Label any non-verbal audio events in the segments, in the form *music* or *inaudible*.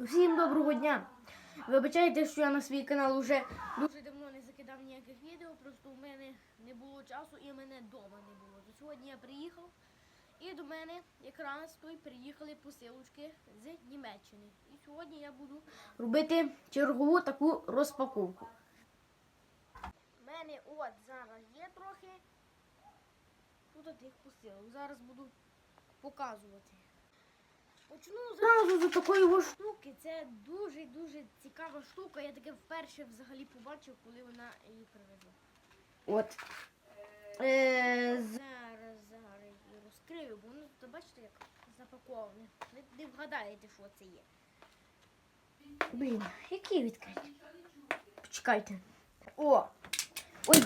Всім доброго дня! Вибачайте, що я на свій канал вже дуже давно не закидав ніяких відео, просто у мене не було часу і мене вдома не було. То сьогодні я приїхав і до мене якраз тут приїхали посилочки з Німеччини. І сьогодні я буду робити чергову таку розпаковку. У мене от зараз є трохи тут тих посилок. Зараз буду показувати. Почну зразу з такої ось штуки. Це дуже-дуже цікава штука. Я таке вперше взагалі побачив, коли вона її привезла. От. Е, зараз, зараз її розкрию, бо воно тут, бачите, як запаковане. Ви не вгадаєте, що це є. Блін, який відкрити? Почекайте. О! Ой!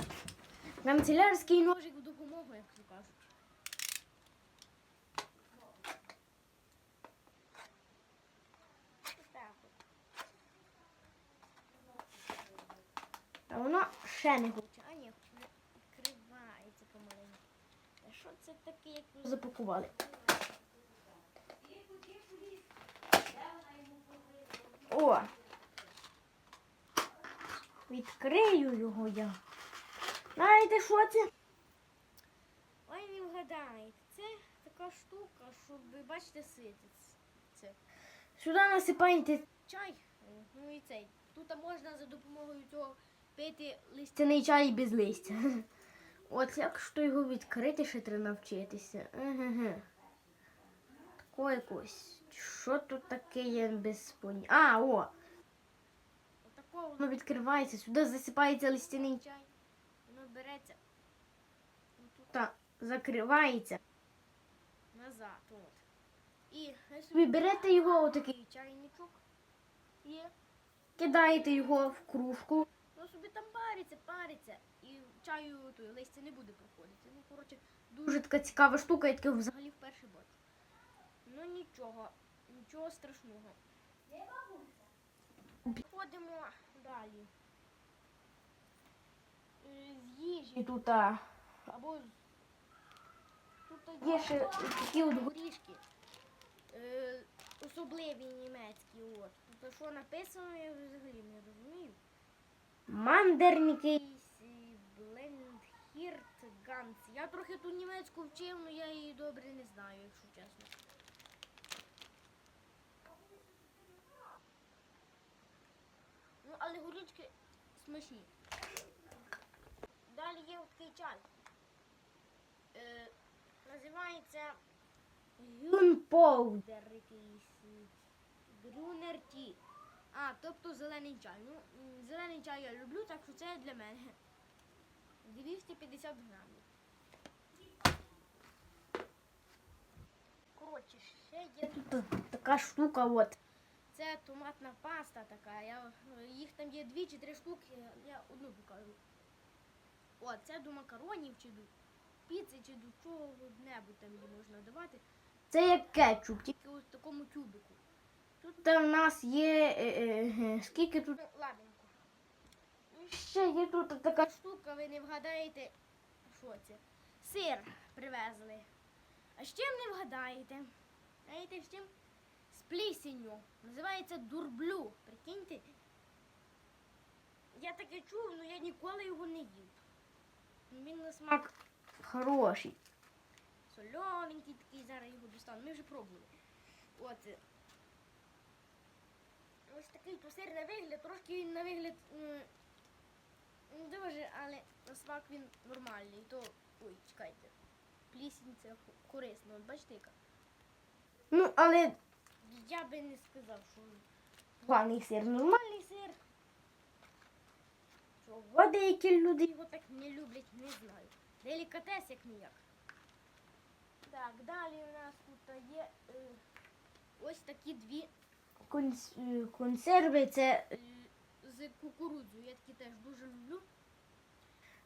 Канцелярський ножик в допомогу, як то кажуть. Так от. А ще не. А ні, відкривається помаленьку. А що це таке, як ви запакували? О! Відкрию його я. Знаєте, що це? Ой, не вгадаєте. Це така штука, щоб бачите світиться. Це. Сюди насипаєте чай. е, Ну і цей. Тут можна за допомогою пити листяний чай без листя. *laughs* От як то його відкрити, ще треба навчитися. Еге. Тако якось. Що тут таке є без поняття? А, о! Отако воно відкривається, сюди засипається листяний чай. Воно береться. Тут закривається. Назад. От. І ви берете його, отакий чайничок. І кидаєте його в кружку. Ну собі там париться, париться. І чаю той листя не буде проходити. Ну, коротше, дуже така цікава штука, я таке взагалі вперше бачу. Ну нічого, нічого страшного. Ходимо далі. Е, З їжі тут. а, Або з- тут є ще такі от горішки. Е, особливі німецькі. От. Тут що написано, я взагалі не розумію. Мандерники Блендхірт Ганс. Я трохи ту німецьку вчив, але я її добре не знаю, якщо чесно. Ну, але горічки смачні. Далі є такий чай. Е, називається Гюнпоудер якийсь. Грунер Ті. А, тобто зелений чай. Ну, зелений чай я люблю, так що це для мене. 250 грамів. Коротше, ще є тут така штука, от. Це томатна паста така. Я, їх там є дві чи три штуки, я одну покажу. О, це до макаронів чи до піци, чи до чого-небудь там її можна давати. Це як кетчуп, тільки у такому тюбику. Тут в нас є. Е, е, е, скільки тут. І Ще є тут така штука, ви не вгадаєте, що це. Сир привезли. А з чим не вгадаєте? Знаєте, з чим? З плісенью. Називається дурблю. Прикиньте. Я таке чув, але я ніколи його не їв. Він на смак хороший. Солененький такий, зараз його достану. Ми вже пробували. От. Ось такий то сир на вигляд, трошки він на вигляд не дуже, але на смак він нормальний. То. Ой, чекайте. Плісінь це корисно, от бачите яка. Ну, але я би не сказав, що поганий сир, нормальний сир. Чого деякі люди його так не люблять, не знаю. Делікатес як ніяк. Так, далі у нас тут є е, ось такі дві конс- е, консерви. Це е, з кукурудзою. Я такі теж дуже люблю.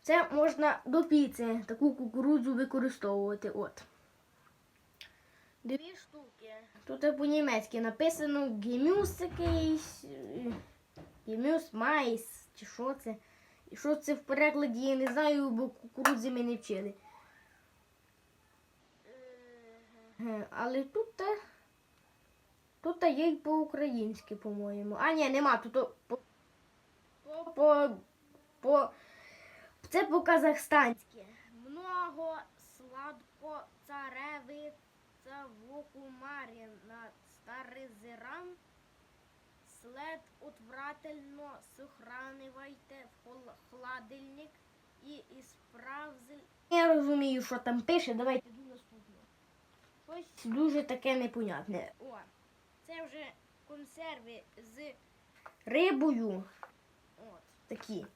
Це можна до піци таку кукурудзу використовувати. От. Дві штуки. Тут по-німецьки написано гемюс якийсь. е, Гемюс майс. Чи що це? І що це в перекладі, я не знаю, бо кукурудзи ми не вчили. Е, Але тут е, Тут є й по-українськи, по-моєму. А, ні, нема. Тут по, по, по, це по-казахстанськи. Много сладко царевиця вокумарі на старий зиран. След отвратительно сохранивайте в хол- холодильник і ісправзи. Я розумію, що там пише. Давайте до наступного. Щось дуже таке непонятне. О, це вже консерви з рибою. От, такі.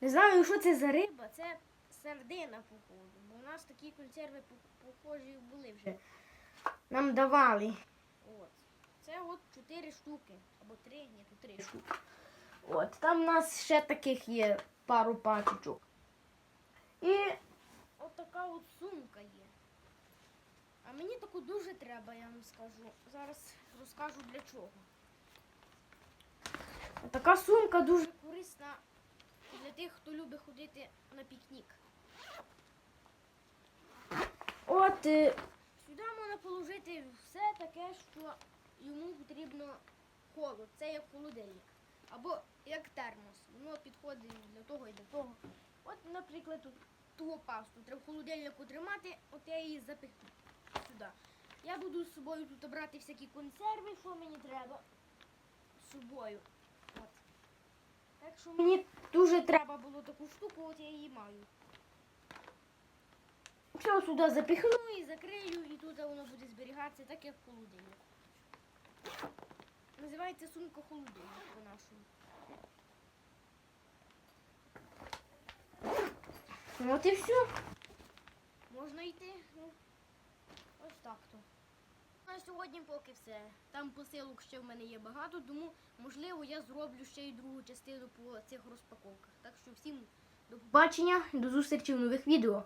Не знаю, що це за риба, це сардина, походу. Бо у нас такі консерви похожі були вже. Нам давали. От. Це от чотири штуки. Або три, ні, тут три штуки. От, там у нас ще таких є пару пачечок. І от така от сумка є. А мені таку дуже треба, я вам скажу. Зараз розкажу для чого. Така сумка дуже корисна для тих, хто любить ходити на пікнік. От е, сюди можна положити все таке, що йому потрібно холод. Це як холодильник. Або як термос. Воно підходить для того і для того. От, наприклад, ту пасту треба в холодильнику тримати, от я її запихну сюди. Я буду з собою тут брати всякі консерви, що мені треба з собою. От. Так що мені дуже треба було таку штуку, от я її маю. Все сюди запихну і закрию, і тут воно буде зберігатися так, як в холодильник. Називається сумка холодильник по-нашому. Ну от і все. Можна йти. Ну, ось так то. На сьогодні поки все. Там посилок ще в мене є багато, тому можливо я зроблю ще й другу частину по цих розпаковках. Так що всім до побачення, до зустрічі в нових відео.